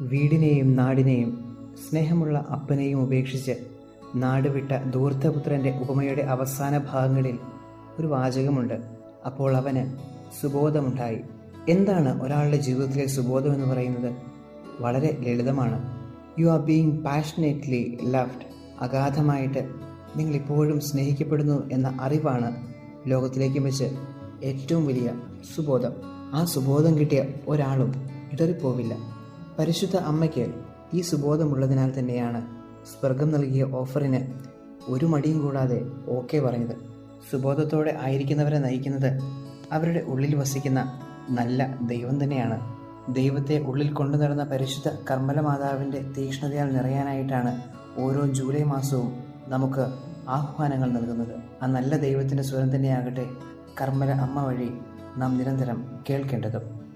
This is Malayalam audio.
വീടിനെയും നാടിനെയും സ്നേഹമുള്ള അപ്പനെയും ഉപേക്ഷിച്ച് നാടുവിട്ട ധൂർത്തപുത്രന്റെ ഉപമയുടെ അവസാന ഭാഗങ്ങളിൽ ഒരു വാചകമുണ്ട്. അപ്പോൾ അവന് സുബോധമുണ്ടായി. എന്താണ് ഒരാളുടെ ജീവിതത്തിലെ സുബോധം എന്ന് പറയുന്നത്? വളരെ ലളിതമാണ്. You are being passionately loved അഗാധമായിട്ട് നിങ്ങൾ ഇപ്പോഴും സ്നേഹിക്കപ്പെടുന്നു എന്ന അറിവാണ് ലോകത്തിലേക്ക് വെച്ച് ഏറ്റവും വലിയ സുബോധം. ആ സുബോധം കിട്ടിയ ഒരാളും ഇടറിപ്പോവില്ല. പരിശുദ്ധ അമ്മയ്ക്ക് ഈ സുബോധമുള്ളതിനാൽ തന്നെയാണ് സ്വർഗം നൽകിയ ഓഫറിന് ഒരു മടിയും കൂടാതെ ഓക്കെ പറഞ്ഞത്. സുബോധത്തോടെ ആയിരിക്കുന്നവരെ നയിക്കുന്നത് അവരുടെ ഉള്ളിൽ വസിക്കുന്ന നല്ല ദൈവം തന്നെയാണ്. ദൈവത്തെ ഉള്ളിൽ കൊണ്ടു നടന്ന പരിശുദ്ധ കർമ്മല മാതാവിന്റെ തീക്ഷ്ണതയാൽ നിറയാനായിട്ടാണ് ഓരോ ജൂലൈ മാസവും നമുക്ക് ആഹ്വാനങ്ങൾ നൽകുന്നത്. ആ നല്ല ദൈവത്തിന്റെ സ്വരം തന്നെയാകട്ടെ കർമ്മല അമ്മ വഴി നാം നിരന്തരം കേൾക്കേണ്ടതും.